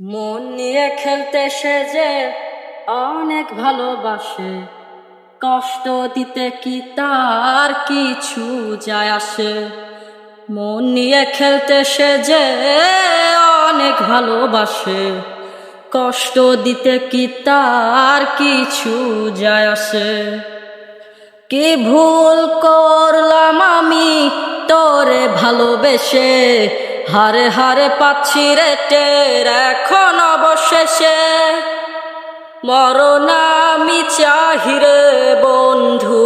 মন নিয়ে খেলতে সে যে অনেক ভালোবাসে। কষ্ট দিতে কি তার কিছু যায় আসে? মন নিয়ে খেলতে সে যে অনেক ভালোবাসে। কষ্ট দিতে কি তার কিছু যায় আসে? কি ভুল করলাম আমি তোরে ভালোবেসে? হারে হারে পাচ্ছি রে টের, এখন অবশেষে। মরণ আমি চাহিরে বন্ধু,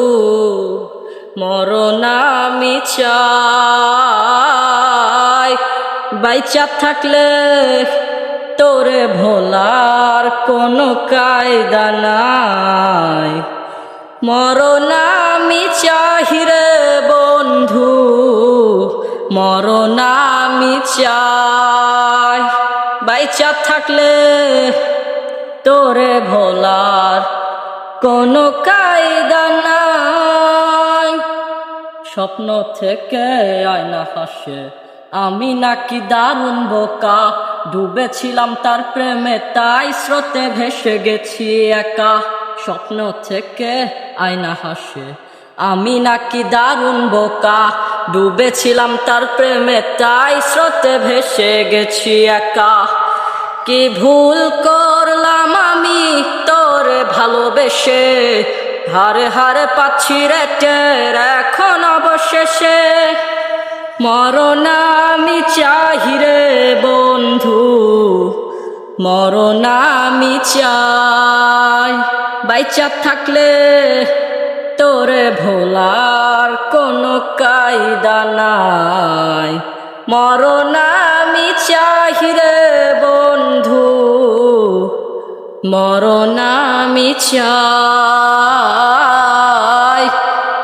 মরণ আমি চাই। বাইচা থাকলে তোরে ভোলার কোনো কায়দা নাই। মরণ আমি চাহিরে বন্ধু আমি চাই। বাইচা থাকলে তোরে ভোলার কোনো কায়দা নাই। স্বপ্ন থেকে আয়না হাসে, আমি নাকি দারুণ বোকা। ডুবেছিলাম তার প্রেমে, তাই স্রোতে ভেসে গেছি একা। স্বপ্ন থেকে আয়না হাসে আমি নাকি দারুণ বোকা। ডুবেছিলাম তার প্রেমে, তাই স্রোতে ভেসে গেছি একা। কি ভুল করলাম আমি তোরে ভালোবেসে? হারে হারে পাচ্ছি রে টের এখন অবশেষে। মরণ আমি চাহি রে বন্ধু, মরণ আমি চাই। বাইচা থাকলে তোরে ভোলার কোনো কায়দা নাই। মরণ আমি চাহি রে বন্ধু, মরণ আমি চাই।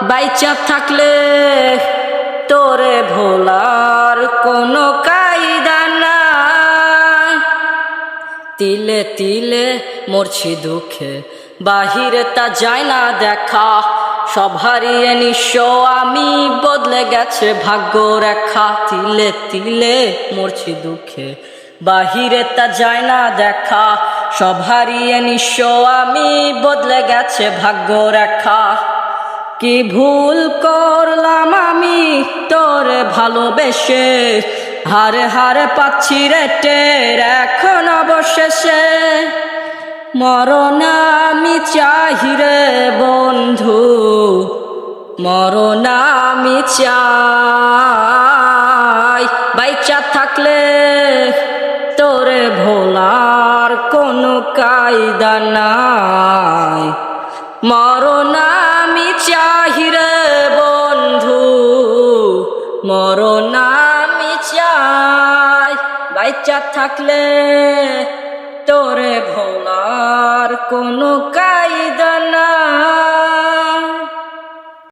বাইচা থাকলে তোরে ভোলার কোনো কায়দা নাই। তিলে তিলে মরছি দুঃখে, বাহিরে তা যায় না দেখা। সব হারিয়ে নিঃস্ব, আমি বদলে গেছে ভাগ্য রেখা তিলে তিলে মরছি দুঃখে, বাহিরে তা যায় না দেখা। সব হারিয়ে নিঃস্ব, আমি বদলে গেছে ভাগ্য রেখা কি ভুল করলাম আমি তোরে ভালোবেসে? হারে হারে পাচ্ছি রে টের, এখন অবশেষে। মরণ আমি চাহি রে বন্ধু। মরণ আমি চাই। বাইচা থাকলে তোরে ভোলার কোনো কায়দা নাই। মরণ আমি চাহি রে বন্ধু, মরণ আমি চাই। বাইচা থাকলে তোরে ভোলার কোনো কাই